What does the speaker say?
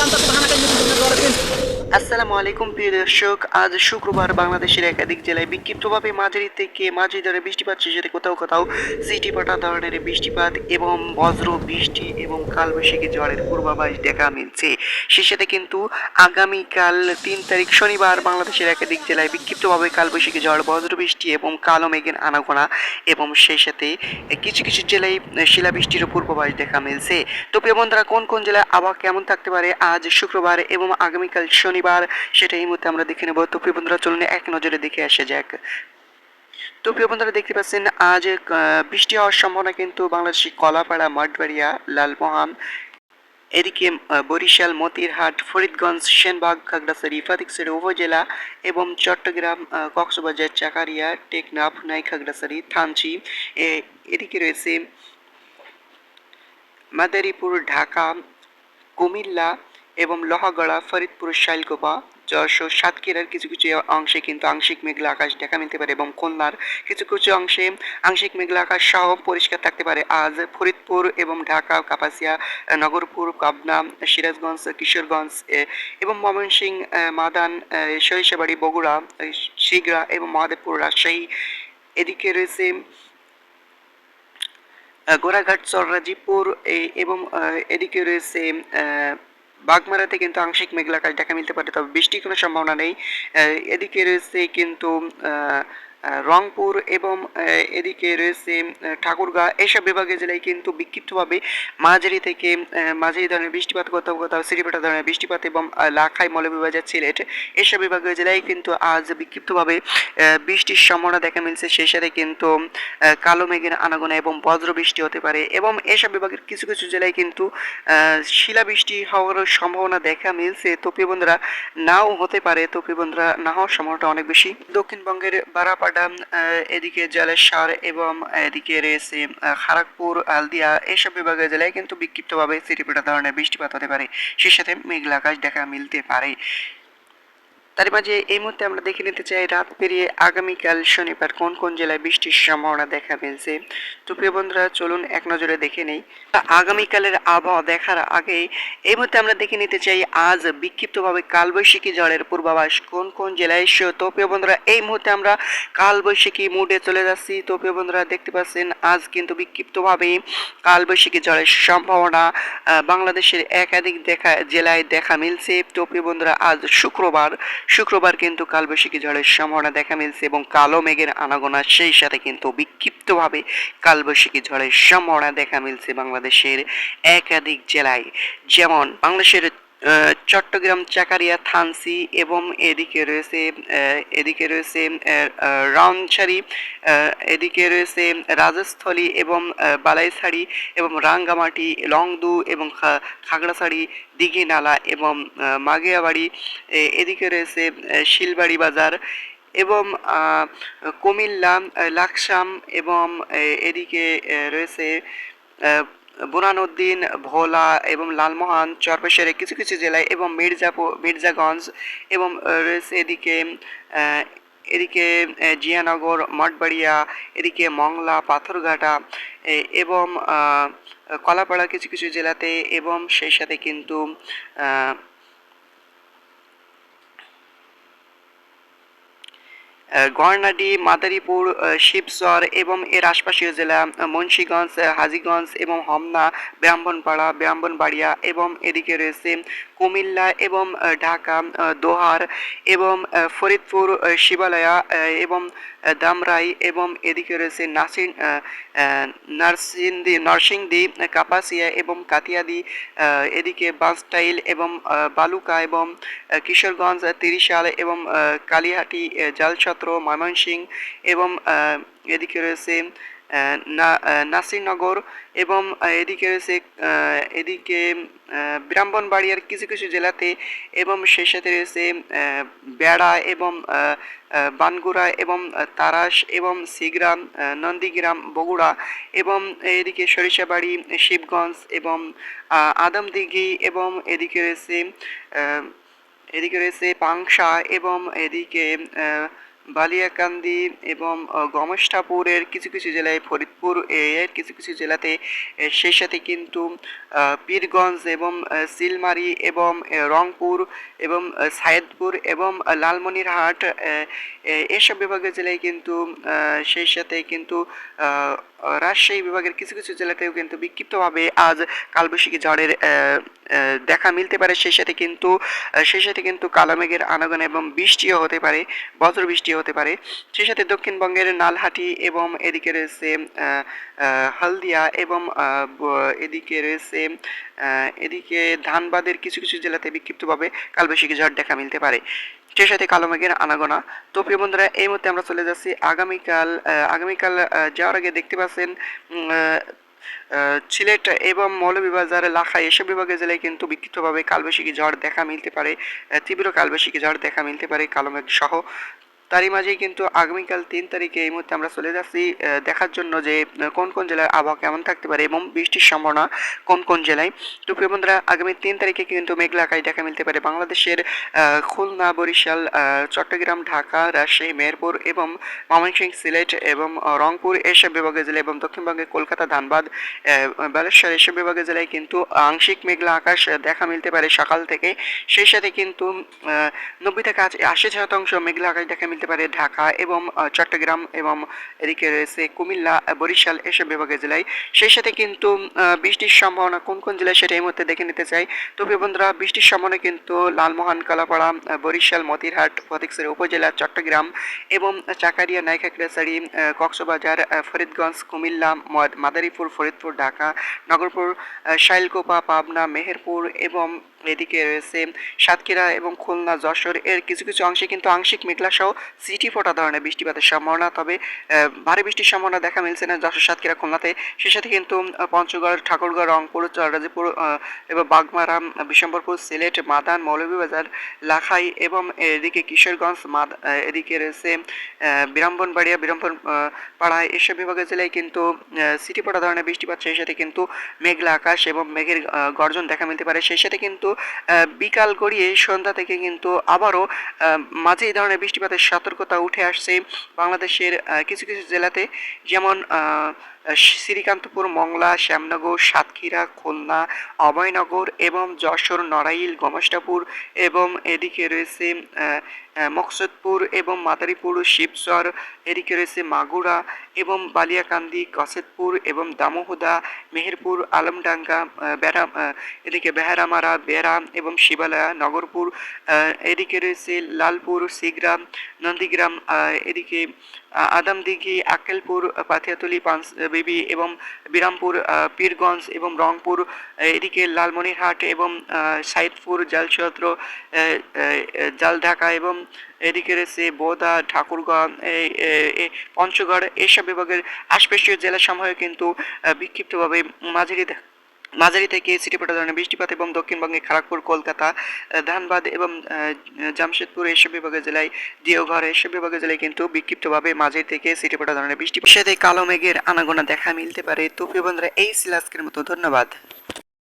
and আসসালামু আলাইকুম, প্রিয় দর্শক। আজ শুক্রবার বাংলাদেশের একাধিক জেলায় বিক্ষিপ্তভাবে মাঝারি থেকে মাঝারি ধরনের বৃষ্টিপাত শেষে কোথাও কোথাও সিটি পাটা ধরনের বৃষ্টিপাত এবং বজ্র, বৃষ্টি এবং কালবৈশাখী ঝড়ের পূর্বাভাস দেখা মিলছে। সেই সাথে কিন্তু আগামীকাল তিন তারিখ শনিবার বাংলাদেশের একাধিক জেলায় বিক্ষিপ্তভাবে কালবৈশাখী ঝড়, বজ্র, বৃষ্টি এবং কালো মেঘের আনাগোনা এবং সেই সাথে কিছু কিছু জেলায় শিলাবৃষ্টির পূর্বাভাস দেখা মিলছে। তো প্রিয় বন্ধুরা, কোন কোন জেলায় আবহাওয়া কেমন থাকতে পারে আজ শুক্রবার এবং আগামীকাল শনিবার সেটা এই মুহূর্তে আমরা দেখে নেব। তো প্রিয় বন্ধুরা, চলুন এক নজরে দেখে আসা যাক। তো প্রিয় বন্ধুরা, দেখতে পাচ্ছেন, আজ বৃষ্টি হওয়ার সম্ভাবনা কিন্তু বাংলাদেশি কলাপাড়া, মঠবাড়িয়া লালমোহাম এদিকে বরিশাল, মতিরহাট, ফরিদগঞ্জ, সেনবাগ, খাগড়াছড়ি ফাতিকছড়ি উপজেলা এবং চট্টগ্রাম কক্সবাজার, চাকারিয়া, টেকনাফ নাই খাগড়াছড়ি, থানচি এদিকে রয়েছে মাদারীপুর, ঢাকা, কুমিল্লা এবং লোহাগড়া, ফরিদপুর শাইলকোপা যশোর, সাতক্ষীরার কিছু কিছু অংশে কিন্তু আংশিক মেঘলা আকাশ দেখা মিলতে পারে এবং খুলনার কিছু কিছু অংশে আংশিক মেঘলা আকাশ সহ পরিষ্কার থাকতে পারে। আজ ফরিদপুর এবং ঢাকা, কাপাসিয়া, নগরপুর, পাবনা, সিরাজগঞ্জ, কিশোরগঞ্জ এবং ময়মনসিংহ মাদান সরিষাবাড়ি, বগুড়া শিগড়া এবং মহাদেবপুর, রাজশাহী। এদিকে রয়েছে গোড়াঘাট, চররাজিপুর এবং এদিকে রয়েছে বাগমারাতে কিন্তু আংশিক মেঘলা আকাশ দেখা মিলতে পারে তবে বৃষ্টির কোনো সম্ভাবনা নেই। এদিকে রয়েছে কিন্তু আহ, রংপুর এবং এদিকে রয়েছে ঠাকুরগাঁ। এসব বিভাগের জেলায় কিন্তু বিক্ষিপ্তভাবে মাঝারি থেকে মাঝারি ধরনের বৃষ্টিপাত কোথাও কোথাও সিরিপাটা ধরনের বৃষ্টিপাত এবং লাখাই, মৌলভীবাজার, সিলেট এসব বিভাগের জেলায় কিন্তু আজ বিক্ষিপ্তভাবে বৃষ্টির সম্ভাবনা দেখা মিলছে। সেই সাথে কিন্তু কালো মেঘের আনাগোনা এবং বজ্র বৃষ্টি হতে পারে এবং এসব বিভাগের কিছু কিছু জেলায় কিন্তু শিলাবৃষ্টি হওয়ার সম্ভাবনা দেখা মিলছে। তো বন্ধুরা, নাও হতে পারে। তো বন্ধুরা না হওয়ার সম্ভাবনাটা অনেক বেশি। দক্ষিণবঙ্গের বারাপাডা আহ, এদিকে জলেশ্বর এবং এদিকে রয়েছে খারাকপুর আলদিয়া এসব বিভাগের জেলায় কিন্তু বিক্ষিপ্তভাবে সিটিপিটা ধরনের বৃষ্টিপাত হতে পারে। সেই সাথে মেঘলা আকাশ দেখা মিলতে পারে। তার মাঝে এই মুহূর্তে আমরা দেখে নিতে চাই, রাত পেরিয়ে আগামীকাল শনিবার কোন কোন জেলায় বৃষ্টির সম্ভাবনা দেখা মিলছে? তো প্রিয় বন্ধুরা, চলুন এক নজরে দেখে নেই। আগামীকালের আবহাওয়া দেখার আগে এই মুহূর্তে আমরা দেখে নিতে চাই, আজ বিক্ষিপ্তভাবে কালবৈশাখী ঝড়ের পূর্বাভাস কোন কোন জেলায় এসে তো প্রিয় বন্ধুরা, এই মুহূর্তে আমরা কালবৈশাখী মুডে চলে যাচ্ছি। তো প্রিয় বন্ধুরা, দেখতে পাচ্ছেন, আজ কিন্তু বিক্ষিপ্তভাবে কালবৈশাখী ঝড়ের সম্ভাবনা বাংলাদেশের একাধিক দেখা, জেলায় দেখা মিলছে। তো প্রিয় বন্ধুরা, আজ শুক্রবার শুক্রবার কিন্তু কালবৈশাখী ঝড়ের সম্ভাবনা দেখা মিলছে এবং কালো মেঘের আনাগোনা সেই সাথে কিন্তু বিক্ষিপ্তভাবে কালবৈশাখী ঝড়ের সম্ভাবনা দেখা মিলছে বাংলাদেশের একাধিক জেলায়। যেমন বাংলাদেশের চট্টগ্রাম, চাকারিয়া, থানসি এবং এদিকে রয়েছে এদিকে রয়েছে রাউন্ডছাড়ি এদিকে রয়েছে রাজস্থলী এবং বালাইছাড়ি এবং রাঙ্গামাটি, লংদু এবং খাগড়াছড়ি, দিঘিনালা এবং মাগিয়াবাড়ি এদিকে রয়েছে শিলবাড়ি বাজার এবং কুমিল্লা লাকসাম এবং এদিকে রয়েছে বুরহানুদ্দিন ভোলা এবং লালমোহন চরপেশ্বরের কিছু কিছু জেলায় এবং মির্জাপুর মির্জাগঞ্জ এবং রয়েছে এদিকে এদিকে জিয়ানগর, মঠবাড়িয়া, এদিকে মংলা, পাথরঘাটা এবং কলাপাড়া কিছু কিছু জেলাতে এবং সেই সাথে কিন্তু গয়নাডি মাদারীপুর আহ, শিবচর এবং এর আশপাশীয় জেলা মুন্সিগঞ্জ হাজীগঞ্জ এবং হোমনা ব্রাহ্মণপাড়া ব্রাহ্মণবাড়িয়া এবং এদিকে রয়েছে কুমিল্লা এবং ঢাকা দোহার এবং ফরিদপুর শিবালয়া এবং দামরাই এবং এদিকে রয়েছে নাসিন নার্সিন্দি নরসিংদী কাপাসিয়া এবং কাতিয়াদি এদিকে বাঁশটাইল এবং বালুকা এবং কিশোরগঞ্জ তিরিশাল এবং কালীহাটি আহ, জালছত্র ময়মনসিংহ এবং এদিকে রয়েছে নাসিরনগর এবং এদিকে রয়েছে এদিকে ব্রাহ্মণবাড়িয়ার কিছু কিছু জেলাতে এবং সেই সাথে রয়েছে বেড়া এবং বানগুড়া এবং তারাস এবং সিগ্রাম নন্দীগ্রাম, বগুড়া এবং এদিকে সরিষাবাড়ি, শিবগঞ্জ এবং আদমদিঘি এবং এদিকে রয়েছে এদিকে রয়েছে পাংশা এবং এদিকে বালিয়াকান্দি এবং গমেষ্ঠাপুরের কিছু কিছু জেলায়, ফরিদপুর এর কিছু কিছু জেলাতে সেই সাথে কিন্তু পীরগঞ্জ এবং সিলমারি এবং রংপুর এবং সায়েদপুর এবং লালমনিরহাট এসব বিভাগের জেলায় কিন্তু সেই সাথে কিন্তু রাজশাহী বিভাগের কিছু কিছু জেলাতেও কিন্তু বিক্ষিপ্তভাবে আজ কালবৈশাখী ঝড়ের দেখা মিলতে পারে। সেই সাথে কিন্তু সেই সাথে কিন্তু কালো মেঘের আনাগোন এবং বৃষ্টিও হতে পারে, বজ্র বৃষ্টি হতে পারে। সেই সাথে দক্ষিণবঙ্গের নালহাটি এবং এদিকে রয়েছে হলদিয়া এবং এদিকে রয়েছে এদিকে ধানবাদের কিছু কিছু জেলাতে বিক্ষিপ্তভাবে কালবৈশাখী ঝড় দেখা মিলতে পারে। সেই সাথে কালো মেঘের আনাগোনা। তো প্রিয় বন্ধুরা, এই মুহূর্তে আমরা চলে যাচ্ছি আগামীকাল আগামীকাল যাওয়ার আগে দেখতে পাচ্ছেন সিলেট এবং মৌলভীবাজার লাখা এসব বিভাগের জেলায় কিন্তু বিক্ষিপ্তভাবে কালবৈশাখী ঝড় দেখা মিলতে পারে তীব্র কালবৈশাখী ঝড় দেখা মিলতে পারে, কালো মেঘ সহ। তারই মাঝেই কিন্তু আগামীকাল তিন তারিখে এই মুহূর্তে আমরা চলে যাচ্ছি দেখার জন্য যে কোন কোন জেলার আবহাওয়া কেমন থাকতে পারে এবং বৃষ্টির সম্ভাবনা কোন কোন জেলায়। তো প্রিয় বন্ধুরা, আগামী তিন তারিখে কিন্তু মেঘলা আকাশ দেখা মিলতে পারে বাংলাদেশের খুলনা, বরিশাল চট্টগ্রাম, ঢাকা, রাজশাহী, মেহেরপুর এবং ময়মনসিংহ, সিলেট এবং রংপুর এসব বিভাগের জেলা এবং দক্ষিণবঙ্গে কলকাতা, ধানবাদ বালেশ্বর এসব বিভাগের জেলায় কিন্তু আংশিক মেঘলা আকাশ দেখা মিলতে পারে সকাল থেকে। সেই সাথে কিন্তু নব্বই থেকে আশি শতাংশ মেঘলা আকাশ দেখা মিলতে পারে ঢাকা এবং চট্টগ্রাম এবং এদিকে রয়েছে কুমিল্লা বরিশাল এসব বিভাগের জেলায়। সেই সাথে কিন্তু বৃষ্টির সম্ভাবনা কোন কোন জেলায় সেটা এই মুহূর্তে দেখে নিতে চাই। তো প্রিয় বন্ধুরা, বৃষ্টির সম্ভাবনা কিন্তু লালমোহন, কালাপাড়া বরিশাল, মতিরহাট ফটিকছড়ি উপজেলা, চট্টগ্রাম এবং চাকারিয়া নাইখাকড়াছড়ি কক্সবাজার ফরিদগঞ্জ, কুমিল্লা মাদারীপুর, ফরিদপুর, ঢাকা, নগরপুর শাইলকোপা, পাবনা, মেহেরপুর এবং এদিকে রয়েছে সাতক্ষীরা এবং খুলনা যশোর। এর কিছু কিছু অংশে কিন্তু আংশিক মেঘলা সহ সিটি ফোটা ধরনের বৃষ্টিপাতের সম্ভাবনা তবে ভারী বৃষ্টির সম্ভাবনা দেখা মিলছে না যশোর সাতক্ষীরা খুলনাতে। সে সাথে কিন্তু পঞ্চগড় ঠাকুরগড় রংপুর চরাজিপুর এবং বাগমারা বিশম্বরপুর সিলেট মাদান মৌলভীবাজার লাখাই এবং এদিকে কিশোরগঞ্জ মাদ এদিকে রয়েছে আহ, বিরামবনবাড়িয়া বিরামবন পাড়ায় এসব বিভাগের জেলায় কিন্তু সিটি পড়া ধরনের বৃষ্টিপাত সেই সাথে কিন্তু মেঘলা আকাশ এবং মেঘের গর্জন দেখা মিলতে পারে। সেই সাথে কিন্তু বিকাল গড়িয়ে সন্ধ্যা থেকে কিন্তু আবারও মাঝে এই ধরনের বৃষ্টিপাতের সতর্কতা উঠে আসছে বাংলাদেশের কিছু কিছু জেলাতে। যেমন শ্রীকান্তপুর, মংলা, শ্যামনগর, সাতক্ষীরা, খুলনা, অভয়নগর এবং যশোর, নড়াইল গমস্তাপুর এবং এদিকে রয়েছে মকসুদপুর এবং মাদারীপুর শিবচর এদিকে রয়েছে মাগুরা এবং বালিয়াকান্দি কসেদপুর এবং দামোহদা, মেহেরপুর, আলমডাঙ্গা বেড়া এদিকে বেহারামারা, বেড়া এবং শিবালয়া, নগরপুর এদিকে রয়েছে লালপুর, সিগ্রাম, নন্দীগ্রাম এদিকে আদামদিঘি আকেলপুর পাথিয়াতলি বিবি এবং বিরামপুর পীরগঞ্জ এবং রংপুর এদিকে লালমনিরহাট এবং সাইদপুর আহ, জালঢাকা এবং এদিকে রয়েছে বোদা ঠাকুরগাঁও পঞ্চগড় এইসব বিভাগের আশপাশীয় জেলাসমূহে কিন্তু বিক্ষিপ্তভাবে মাঝারি মাঝারি থেকে সিটিপোটা ধরনের বৃষ্টিপাত এবং দক্ষিণবঙ্গে খড়গপুর কলকাতা ধানবাদ এবং জামশেদপুর এসব বিভাগের জেলায় দেওঘর এসব বিভাগের জেলায় কিন্তু বিক্ষিপ্তভাবে মাঝারি থেকে সিটিপোটা ধরনের বৃষ্টিপাত। সাথে কালো মেঘের আনাগোনা দেখা মিলতে পারে। তো প্রিয় বন্ধুরা, এই ছিল আজকের মতো। ধন্যবাদ।